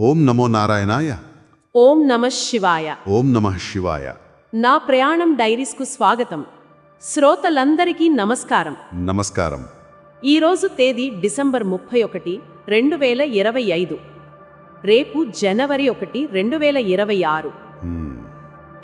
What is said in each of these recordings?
ఓం నమో నారాయణాయ. ఓం నమ శివాయ. ఓం నమ శివాయ. నా ప్రయాణం డైరీస్కు స్వాగతం. శ్రోతలందరికీ నమస్కారం. నమస్కారం. ఈరోజు తేదీ డిసెంబర్ ముప్పై ఒకటి రెండు వేల ఇరవై ఐదు. రేపు జనవరి ఒకటి రెండు వేల ఇరవై ఆరు.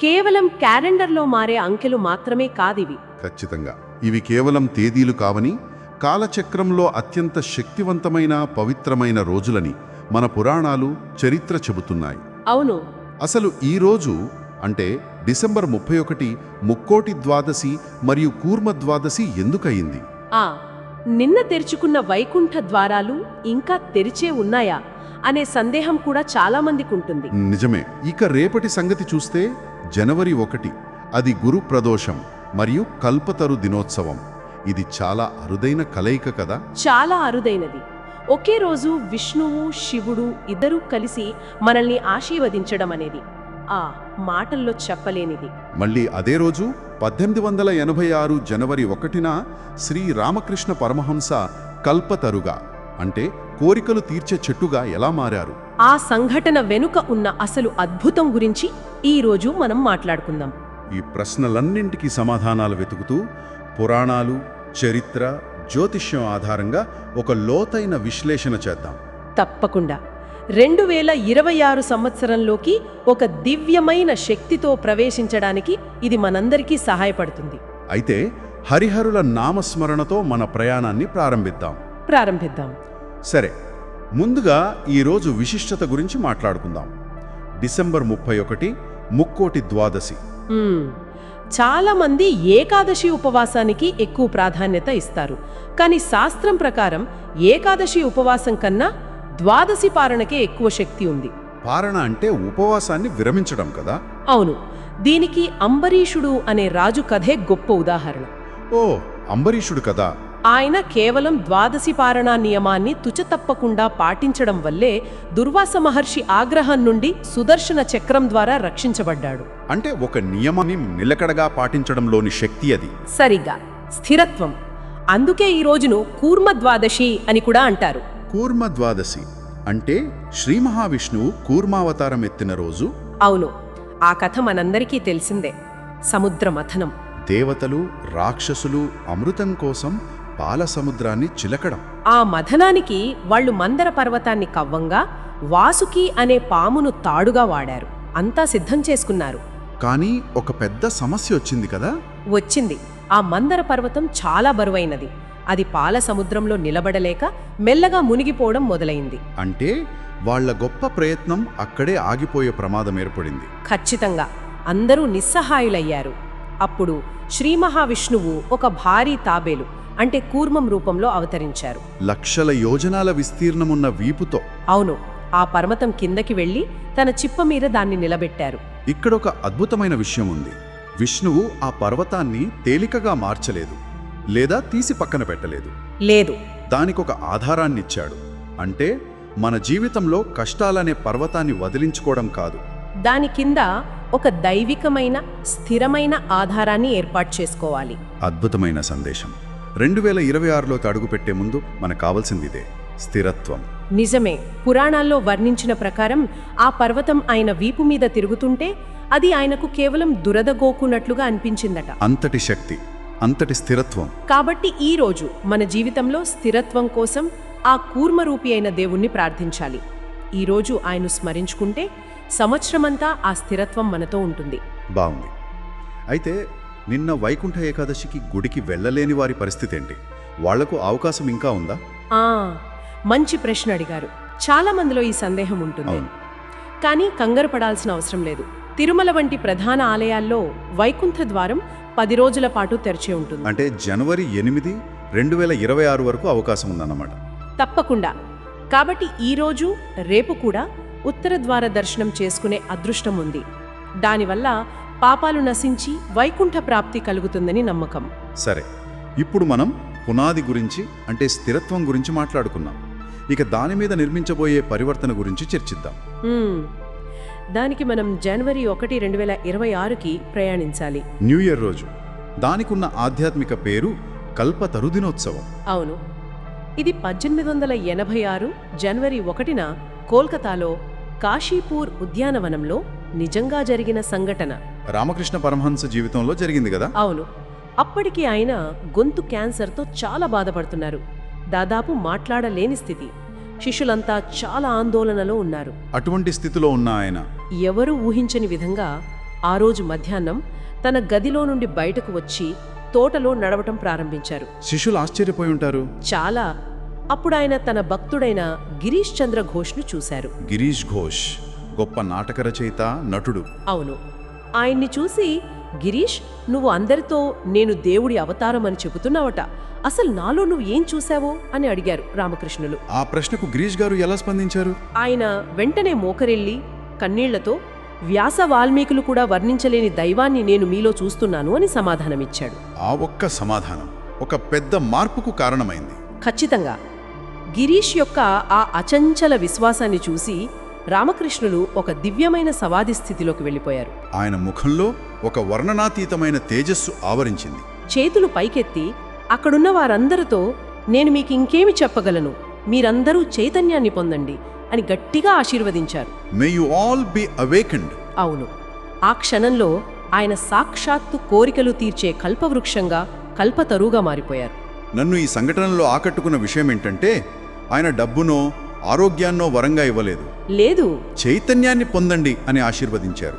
కేవలం క్యాలెండర్లో మారే అంకెలు మాత్రమే కాదివి. ఖచ్చితంగా. ఇవి కేవలం తేదీలు కావని కాలచక్రంలో అత్యంత శక్తివంతమైన పవిత్రమైన రోజులని మన పురాణాలు చరిత్ర చెబుతున్నాయి. అవును. అసలు ఈ రోజు అంటే డిసెంబర్ ముప్పై ఒకటి ముక్కోటి ద్వాదశి మరియు కూర్మ ద్వాదశి ఎందుకయింది ఆ నిన్న తెరుచుకున్న వైకుంఠ ద్వారాలు ఇంకా తెరిచే ఉన్నాయా అనే సందేహం కూడా చాలా మందికి ఉంటుంది. నిజమే. ఇక రేపటి సంగతి చూస్తే జనవరి ఒకటి. అది గురు ప్రదోషం మరియు కల్పతరు దినోత్సవం. ఇది చాలా అరుదైన కలయిక కదా? చాలా అరుదైనది. ఒకే రోజు విష్ణువు శివుడు ఇద్దరూ కలిసి మనల్ని ఆశీర్వదించడం అనేది ఆ మాటల్లో చెప్పలేనిది. మళ్ళీ అదే రోజు పద్దెనిమిది వందల ఎనభై ఆరు జనవరి ఒకటిన శ్రీ రామకృష్ణ పరమహంస కల్పతరుగా అంటే కోరికలు తీర్చే చెట్టుగా ఎలా మారారు? ఆ సంఘటన వెనుక ఉన్న అసలు అద్భుతం గురించి ఈ రోజు మనం మాట్లాడుకుందాం. ఈ ప్రశ్నలన్నింటికీ సమాధానాలు వెతుకుతూ పురాణాలు చరిత్ర జ్యోతిష్యం ఆధారంగా ఒక లోతైన విశ్లేషణ చేద్దాం. తప్పకుండా. రెండు వేల ఇరవై ఆరు సంవత్సరంలోకి ఒక దివ్యమైన శక్తితో ప్రవేశించడానికి ఇది మనందరికీ సహాయపడుతుంది. అయితే హరిహరుల నామస్మరణతో మన ప్రయాణాన్ని ప్రారంభిద్దాం. ప్రారంభిద్దాం. సరే ముందుగా ఈరోజు విశిష్టత గురించి మాట్లాడుకుందాం. డిసెంబర్ ముప్పై ఒకటి ముక్కోటి ద్వాదశి. మ్మ్. చాలా మంది ఏకాదశి ఉపవాసానికి ఎక్కువ ప్రాధాన్యత ఇస్తారు. కానీ శాస్త్రం ప్రకారం ఏకాదశి ఉపవాసం కన్నా ద్వాదశి పారణకే ఎక్కువ శక్తి ఉంది. పారణ అంటే ఉపవాసాన్ని విరమించడం కదా? అవును. దీనికి అంబరీషుడు అనే రాజు కథే గొప్ప ఉదాహరణ. ఓ అంబరీషుడు కదా. ఆయన కేవలం ద్వాదశి పారణా నియమాన్ని తుచతప్పకుండా పాటించడం వల్లే దుర్వాస మహర్షి ఆగ్రహం నుండి సుదర్శన చక్రం ద్వారా రక్షించబడ్డాడు. అంటే ఒక నియమాన్ని నిలకడగా పాటించడంలోని శక్తి అది. సరిగా స్థిరత్వం. అందుకే ఈ రోజును కూర్మ ద్వాదశి అని కూడా అంటారు. కూర్మ ద్వాదశి. అంటే శ్రీ మహావిష్ణువు కూర్మావతారం ఎత్తిన రోజు? అవును. ఆ కథ మనందరికీ తెలిసిందే. సముద్ర మథనం దేవతలు రాక్షసులు అమృతం కోసం పాల సముద్రాన్ని చిలకడం. ఆ మథనానికి వాళ్ళు మందర పర్వతాన్ని కవ్వంగా వాసుకి అనే పామును తాడుగా వాడారు. అంతా సిద్ధం చేసుకున్నారు. కానీ ఒక పెద్ద సమస్య వచ్చింది కదా? వచ్చింది. ఆ మందర పర్వతం చాలా బరువైనది. అది పాల సముద్రంలో నిలబడలేక మెల్లగా మునిగిపోవడం మొదలైంది. అంటే వాళ్ళ గొప్ప ప్రయత్నం అక్కడే ఆగిపోయే ప్రమాదం ఏర్పడింది. ఖచ్చితంగా. అందరూ నిస్సహాయులయ్యారు. అప్పుడు శ్రీ మహావిష్ణువు ఒక భారీ తాబేలు అంటే కూర్మం రూపంలో అవతరించారు. లక్షల యోజనాల విస్తీర్ణమున్న వీపుతో అవును ఆ పర్వతం కిందకి వెళ్ళి తన చిప్ప మీద దాన్ని నిలబెట్టారు. ఇక్కడొక అద్భుతమైన విషయం ఉంది విష్ణువు ఆ పర్వతాన్ని తేలికగా మార్చలేదు లేదా తీసి పక్కన పెట్టలేదు. లేదు. దానికొక ఆధారాన్నిచ్చాడు. అంటే మన జీవితంలో కష్టాలనే పర్వతాన్ని వదిలించుకోవడం కాదు. దాని కింద ఒక దైవికమైన స్థిరమైన ఆధారాన్ని ఏర్పాటు చేసుకోవాలి. అద్భుతమైన సందేశం. రెండు వేల ఇరవై ఆరులోకి అడుగుపెట్టే ముందు మనకు కావాల్సింది ఇదే స్థిరత్వం. నిజమే. పురాణాల్లో వర్ణించిన ప్రకారం ఆ పర్వతం ఆయన వీపు మీద తిరుగుతుంటే అది ఆయనకు కేవలం దురదగోకున్నట్లుగా అనిపించిందట. అంతటి శక్తి అంతటి స్థిరత్వం. కాబట్టి ఈ రోజు మన జీవితంలో స్థిరత్వం కోసం ఆ కూర్మరూపి అయిన దేవుణ్ణి ప్రార్థించాలి. ఈ రోజు ఆయన స్మరించుకుంటే సంవత్సరమంతా ఆ స్థిరత్వం మనతో ఉంటుంది. బాగుంది అయితే నిన్న వైకుంఠ ఏకాదశికి గుడికి వెళ్ళలేని వారి పరిస్థితి ఏంటి? వాళ్ళకు అవకాశం ఇంకా ఉందా? ఆ మంచి ప్రశ్న అడిగారు. చాలా మందిలో ఈ సందేహం ఉంటుంది. కానీ కంగారు పడాల్సిన అవసరం లేదు. తిరుమల వంటి ప్రధాన ఆలయాల్లో వైకుంఠ ద్వారం పది రోజుల పాటు తెరిచే ఉంటుంది. అంటే జనవరి ఎనిమిది రెండు వేల ఇరవై ఆరు వరకు అవకాశం ఉందన్నమాట. తప్పకుండా. కాబట్టి ఈ రోజు రేపు కూడా ఉత్తర ద్వార దర్శనం చేసుకునే అదృష్టం ఉంది. దానివల్ల పాపాలు నశించి వైకుంఠ ప్రాప్తి కలుగుతుందని నమ్మకం. సరే ఇప్పుడు మనం పునాది గురించి అంటే స్థిరత్వం గురించి మాట్లాడుకున్నాం ఇక దాని మీద నిర్మించబోయే పరివర్తన గురించి చర్చిద్దాం. దానికి మనం జనవరి ఒకటి రెండు వేల ఇరవై ఆరుకి ప్రయాణించాలి. న్యూ ఇయర్ రోజు. దానికున్న ఆధ్యాత్మిక పేరు కల్పతరు దినోత్సవం. అవును. ఇది పద్దెనిమిది వందల ఎనభై ఆరు జనవరి ఒకటిన కోల్కతాలో కాశీపూర్ ఉద్యానవనంలో నిజంగా జరిగిన సంఘటన. రామకృష్ణ పరమహంస జీవితంలో జరిగింది కదా? అవును. అప్పటికి ఆయన గొంతు క్యాన్సర్తో చాలా బాధపడుతున్నారు. దాదాపు మాట్లాడలేని స్థితి. శిష్యులంతా చాలా ఆందోళనలో ఉన్నారు. అటువంటి స్థితిలో ఉన్న ఆయన? ఎవరూ ఊహించని విధంగా ఆ రోజు మధ్యాహ్నం తన గదిలో నుండి బయటకు వచ్చి తోటలో నడవటం ప్రారంభించారు. శిష్యులు ఆశ్చర్యపోయి ఉంటారు? చాలా. అప్పుడు ఆయన తన భక్తుడైన గిరీష్ చంద్ర ఘోష్ను చూశారు. గిరీష్ ఘోష్. గొప్ప నాటక రచయిత నటుడు. అవును. ఆయన్ని చూసి గిరీష్ నువ్వు అందరితో నేను దేవుడి అవతారం అని చెబుతున్నావట. అసలు నాలో నువ్వు ఏం చూశావో? అని అడిగారు రామకృష్ణులు. ఆ ప్రశ్నకు గిరీష్ గారు ఎలా స్పందించారు? ఆయన వెంటనే మోకరెళ్ళి కన్నీళ్ళతో వ్యాస వాల్మీకులు కూడా వర్ణించలేని దైవాన్ని నేను మీలో చూస్తున్నాను అని సమాధానమిచ్చాడు. ఆ ఒక్క సమాధానం ఒక పెద్ద మార్పుకు కారణమైంది. ఖచ్చితంగా. గిరీష్ యొక్క ఆ అచంచల విశ్వాసాన్ని చూసి రామకృష్ణులు ఒక దివ్యమైన సవాది స్థితిలోకి వెళ్ళిపోయారు. ఆయన ముఖంలో ఒక వర్ణనాతీతమైన తేజస్సు ఆవరించింది. చేతులు పైకెత్తి అక్కడున్న వారందరితో నేను మీకు ఇంకేమి చెప్పగలను? మీరందరూ చైతన్యాన్ని పొందండి అని గట్టిగా ఆశీర్వదించారు. May you all be awakened అవును. ఆ క్షణంలో ఆయన సాక్షాత్తు కోరికలు తీర్చే కల్పవృక్షంగా కల్పతరుగా మారిపోయారు. నన్ను ఈ సంఘటనలో ఆకట్టుకున్న విషయం ఏంటంటే ఆయన డబ్బునో ఆరోగ్యాన్నో వరంగా ఇవ్వలేదు. లేదు. చైతన్యాన్ని పొందండి అని ఆశీర్వదించారు.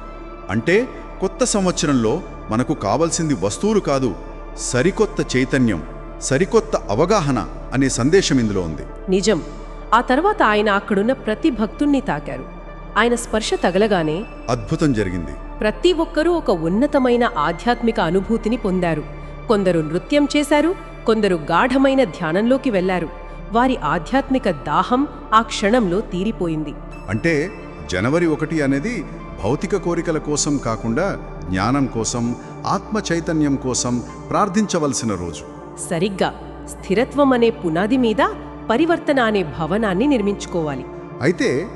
అంటే కొత్త సంవత్సరంలో మనకు కావలసింది వస్తువులు కాదు సరికొత్త చైతన్యం సరికొత్త అవగాహన అనే సందేశం ఇందులో ఉంది. నిజం. ఆ తర్వాత ఆయన అక్కడున్న ప్రతి భక్తుణ్ణి తాకారు. ఆయన స్పర్శ తగలగానే అద్భుతం జరిగింది. ప్రతి ఒక్కరూ ఒక ఉన్నతమైన ఆధ్యాత్మిక అనుభూతిని పొందారు. కొందరు నృత్యం చేశారు కొందరు గాఢమైన ధ్యానంలోకి వెళ్ళారు వారి ఆధ్యాత్మిక దాహం ఆ క్షణంలో తీరిపోయింది. అంటే జనవరి ఒకటి అనేది భౌతిక కోరికల కోసం కాకుండా జ్ఞానం కోసం ఆత్మ చైతన్యం కోసం ప్రార్థించవలసిన రోజు. సరిగ్గా స్థిరత్వం అనే పునాది మీద పరివర్తన అనే భవనాన్ని నిర్మించుకోవాలి. అయితే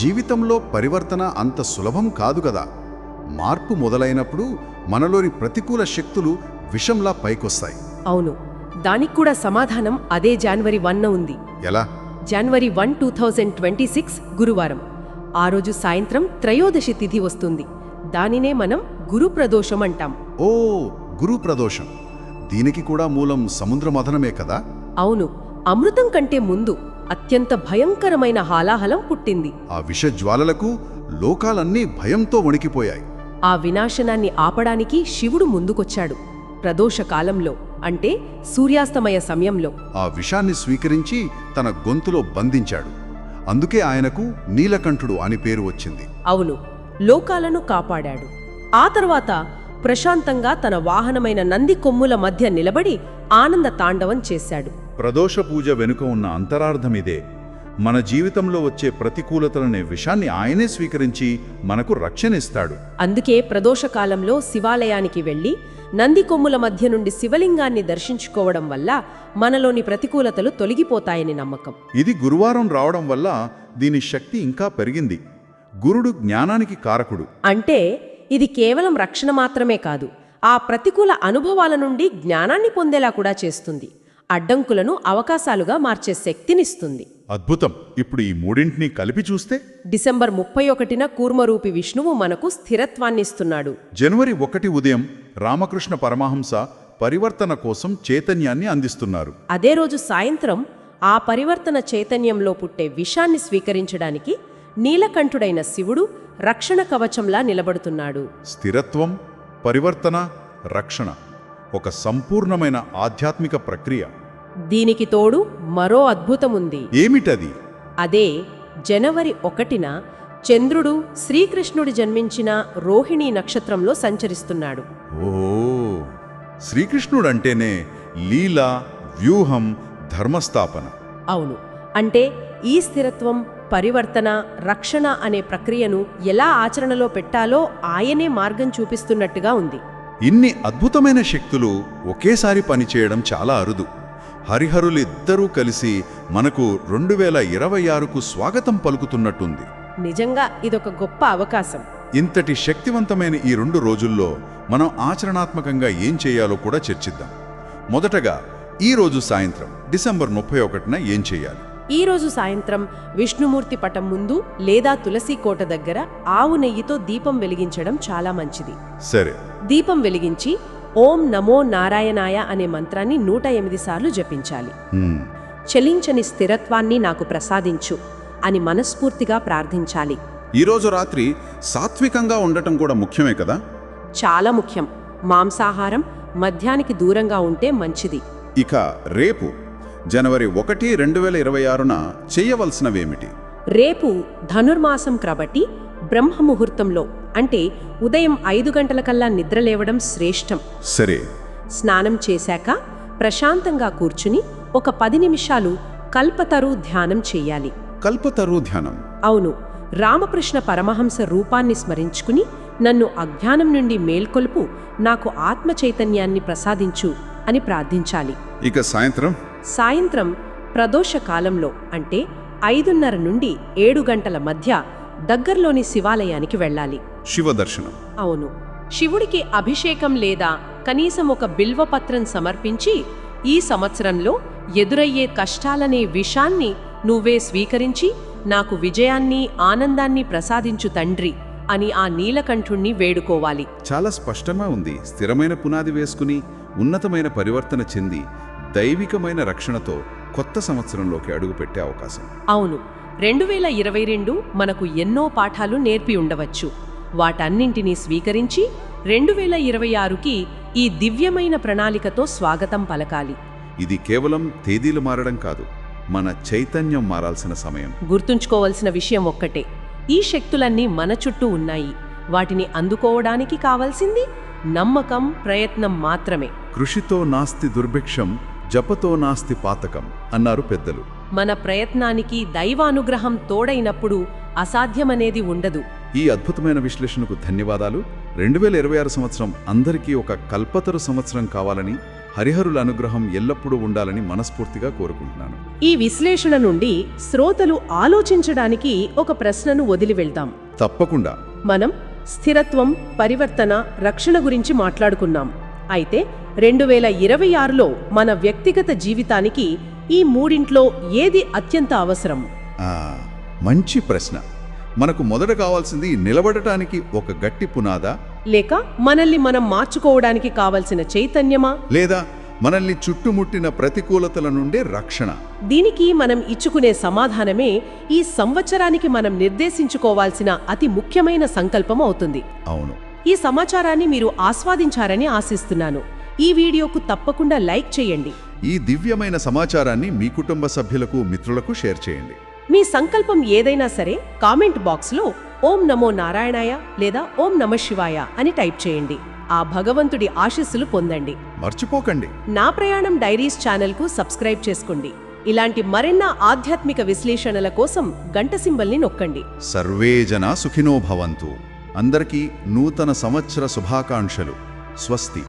జీవితంలో పరివర్తన అంత సులభం కాదు కదా. మార్పు మొదలైనప్పుడు మనలోని ప్రతికూల శక్తులు విషంలా పైకొస్తాయి. అవును. దానికి కూడా సమాధానం అదే జనవరి వన్న ఉంది. ఎలా? January one two thousand twenty six గురువారం. ఆ రోజు సాయంత్రం త్రయోదశి తిథి వస్తుంది. దానినే మనం గురు ప్రదోషం అంటాం. ఓ గురు ప్రదోషం. దీనికి కూడా మూలం సముద్ర మథనమే కదా? అవును అమృతం కంటే ముందు అత్యంత భయంకరమైన హాలాహలం పుట్టింది. ఆ విష జ్వాలలకు లోకాలన్నీ భయంతో వణికిపోయాయి. ఆ వినాశనాన్ని ఆపడానికి శివుడు ముందుకొచ్చాడు. ప్రదోష కాలంలో అంటే సూర్యాస్తమయ సమయంలో. ఆ విషాన్ని స్వీకరించి తన గొంతులో బంధించాడు. అందుకే ఆయనకు నీలకంఠుడు అని పేరు వచ్చింది. అవును లోకాలను కాపాడాడు. ఆ తర్వాత ప్రశాంతంగా తన వాహనమైన నంది కొమ్ముల మధ్య నిలబడి ఆనంద తాండవం చేశాడు. ప్రదోష పూజ వెనుక ఉన్న అంతరార్థం ఇదే మన జీవితంలో వచ్చే ప్రతికూలతలనే విషాన్ని ఆయనే స్వీకరించి మనకు రక్షణిస్తాడు అందుకే ప్రదోష కాలంలో శివాలయానికి వెళ్ళి నంది కొమ్ముల మధ్య నుండి శివలింగాన్ని దర్శించుకోవడం వల్ల మనలోని ప్రతికూలతలు తొలగిపోతాయని నమ్మకం. ఇది గురువారం రావడం వల్ల దీని శక్తి ఇంకా పెరిగింది. గురుడు జ్ఞానానికి కారకుడు. అంటే ఇది కేవలం రక్షణ మాత్రమే కాదు ఆ ప్రతికూల అనుభవాల నుండి జ్ఞానాన్ని పొందేలా కూడా చేస్తుంది. అడ్డంకులను అవకాశాలుగా మార్చే శక్తినిస్తుంది. అద్భుతం. ఇప్పుడు ఈ మూడింటిని కలిపి చూస్తే? డిసెంబర్ ముప్పై ఒకటిన కూర్మరూపి విష్ణువు మనకు స్థిరత్వాన్నిస్తున్నాడు. జనవరి ఒకటి ఉదయం రామకృష్ణ పరమహంస పరివర్తన కోసం చైతన్యాన్ని అందిస్తున్నారు. అదే రోజు సాయంత్రం ఆ పరివర్తన చైతన్యంలో పుట్టే విషాన్ని స్వీకరించడానికి నీలకంఠుడైన శివుడు రక్షణ కవచంలా నిలబడుతున్నాడు. స్థిరత్వం పరివర్తన రక్షణ ఒక సంపూర్ణమైన ఆధ్యాత్మిక ప్రక్రియ. దీనికి తోడు మరో అద్భుతముంది. ఏమిటది? అదే జనవరి ఒకటిన చంద్రుడు శ్రీకృష్ణుడి జన్మించిన రోహిణీ నక్షత్రంలో సంచరిస్తున్నాడు. ఓ శ్రీకృష్ణుడంటేనే లీల వ్యూహం ధర్మస్థాపన. అవును అంటే ఈ స్థిరత్వం పరివర్తన రక్షణ అనే ప్రక్రియను ఎలా ఆచరణలో పెట్టాలో ఆయనే మార్గం చూపిస్తున్నట్టుగా ఉంది. ఇన్ని అద్భుతమైన శక్తులు ఒకేసారి పనిచేయడం చాలా అరుదు. హరిహరులిద్దరూ కలిసి మనకు రెండు వేల ఇరవై ఆరుకు స్వాగతం పలుకుతున్నట్టుంది. నిజంగా ఇదొక గొప్ప అవకాశం. ఇంతటి శక్తివంతమైన ఈ రెండు రోజుల్లో మనం ఆచరణాత్మకంగా ఏం చేయాలో కూడా చర్చిద్దాం. మొదటగా ఈ రోజు సాయంత్రం డిసెంబర్ ముప్పై ఒకటిన ఏం చేయాలి? ఈరోజు సాయంత్రం విష్ణుమూర్తి పటం ముందు లేదా తులసి కోట దగ్గర ఆవు నెయ్యితో దీపం వెలిగించడం చాలా మంచిది. సరే. దీపం వెలిగించి ఓం నమో నారాయణాయ అనే మంత్రాన్ని నూట ఎనిమిది సార్లు జపించాలి. చలించని స్థిరత్వాన్ని నాకు ప్రసాదించు అని మనస్ఫూర్తిగా ప్రార్థించాలి. ఈరోజు రాత్రి సాత్వికంగా ఉండటం కూడా ముఖ్యమే కదా? చాలా ముఖ్యం. మాంసాహారం మద్యానికి దూరంగా ఉంటే మంచిది. ఇక రేపు జనవరి ఒకటి రెండు వేల ఇరవై ఆరున చేయవలసినవేమిటి? రేపు ధనుర్మాసం కాబట్టి బ్రహ్మముహూర్తంలో అంటే ఉదయం ఐదు గంటలకల్లా నిద్రలేవడం శ్రేష్టం. సరే. స్నానం చేశాక ప్రశాంతంగా కూర్చుని ఒక పది నిమిషాలు కల్పతరు ధ్యానం చెయ్యాలి కల్పతరు ధ్యానం. అవును రామకృష్ణ పరమహంస రూపాన్ని స్మరించుకుని నన్ను అజ్ఞానం నుండి మేల్కొల్పు నాకు ఆత్మ చైతన్యాన్ని ప్రసాదించు అని ప్రార్థించాలి. ఇక సాయంత్రం? సాయంత్రం ప్రదోష కాలంలో అంటే ఐదున్నర నుండి ఏడు గంటల మధ్య దగ్గర్లోని శివాలయానికి వెళ్ళాలి. శివ దర్శనం అవును. శివుడికి అభిషేకం లేదా కనీసం ఒక బిల్వపత్రం సమర్పించి ఈ సంవత్సరంలో ఎదురయ్యే కష్టాలనే విషాన్ని నువ్వే స్వీకరించి నాకు విజయాన్ని ఆనందాన్ని ప్రసాదించు తండ్రి అని ఆ నీలకంఠుణ్ణి వేడుకోవాలి. చాలా స్పష్టంగా ఉంది. స్థిరమైన పునాది వేసుకుని ఉన్నతమైన పరివర్తన చెంది దైవికమైన రక్షణతో కొత్త సంవత్సరంలోకి అడుగుపెట్టే అవకాశం. అవును. రెండు వేల ఇరవై రెండు మనకు ఎన్నో పాఠాలు నేర్పి ఉండవచ్చు. వాటన్నింటినీ స్వీకరించి రెండు వేల ఇరవై ఆరుకి ఈ దివ్యమైన ప్రణాళికతో స్వాగతం పలకాలి. ఇది కేవలం తేదీలు మారడం కాదు మన చైతన్యం మారాల్సిన సమయం. గుర్తుంచుకోవలసిన విషయం ఒక్కటే ఈ శక్తులన్నీ మన చుట్టూ ఉన్నాయి. వాటిని అందుకోవడానికి కావలసింది నమ్మకం ప్రయత్నం మాత్రమే. కృషితో నాస్తి దుర్భిక్షం జపతో నాస్తి పాతకం అన్నారు పెద్దలు. మన ప్రయత్నానికి దైవానుగ్రహం తోడైనప్పుడు అసాధ్యమనేది ఉండదు. ఈ అద్భుతమైన విశ్లేషణకు ధన్యవాదాలు. రెండు వేల ఇరవై ఆరు సంవత్సరం అందరికీ ఒక కల్పతరు సంవత్సరం కావాలని హరిహరుల అనుగ్రహం ఎల్లప్పుడూ ఉండాలని మనస్ఫూర్తిగా కోరుకుంటున్నాను. ఈ విశ్లేషణ నుండి శ్రోతలు ఆలోచించడానికి ఒక ప్రశ్నను వదిలి వెళ్దాం. తప్పకుండా. మనం స్థిరత్వం పరివర్తన రక్షణ గురించి మాట్లాడుకున్నాం. అయితే రెండు వేల ఇరవై ఆరులో మన వ్యక్తిగత జీవితానికి ఈ మూడింట్లో ఏది అత్యంత అవసరం? మంచి ప్రశ్న. మనకు మొదట కావాల్సింది నిలబడటానికి ఒక గట్టి పునాదా? లేక మనల్ని మనం మార్చుకోవడానికి కావలసిన చైతన్యమా? లేదా మనల్ని చుట్టుముట్టిన ప్రతికూలతల నుండే రక్షణ? దీనికి మనం ఇచ్చుకునే సమాధానమే ఈ సంవత్సరానికి మనం నిర్దేశించుకోవాల్సిన అతి ముఖ్యమైన సంకల్పం అవుతుంది. అవును. ఈ సమాచారాన్ని మీరు ఆస్వాదించారని ఆశిస్తున్నాను. ఈ వీడియోకు తప్పకుండా లైక్ చేయండి. ఈ దివ్యమైన సమాచారాన్ని మీ కుటుంబ సభ్యులకు మిత్రులకు షేర్ చేయండి. మీ సంకల్పం ఏదైనా సరే కామెంట్ బాక్స్లో ఓం నమో నారాయణాయ లేదా ఓం నమ శివాయ అని టైప్ చేయండి. ఆ భగవంతుడి ఆశీస్సులు పొందండి. మర్చిపోకండి. నా ప్రయాణం డైరీస్ ఛానల్కు సబ్స్క్రైబ్ చేసుకోండి. ఇలాంటి మరెన్న ఆధ్యాత్మిక విశ్లేషణల కోసం గంట సింబల్ని నొక్కండి. సర్వే జన సుఖినో భవంతు. అందరికీ నూతన సంవత్సర శుభాకాంక్షలు. స్వస్తి.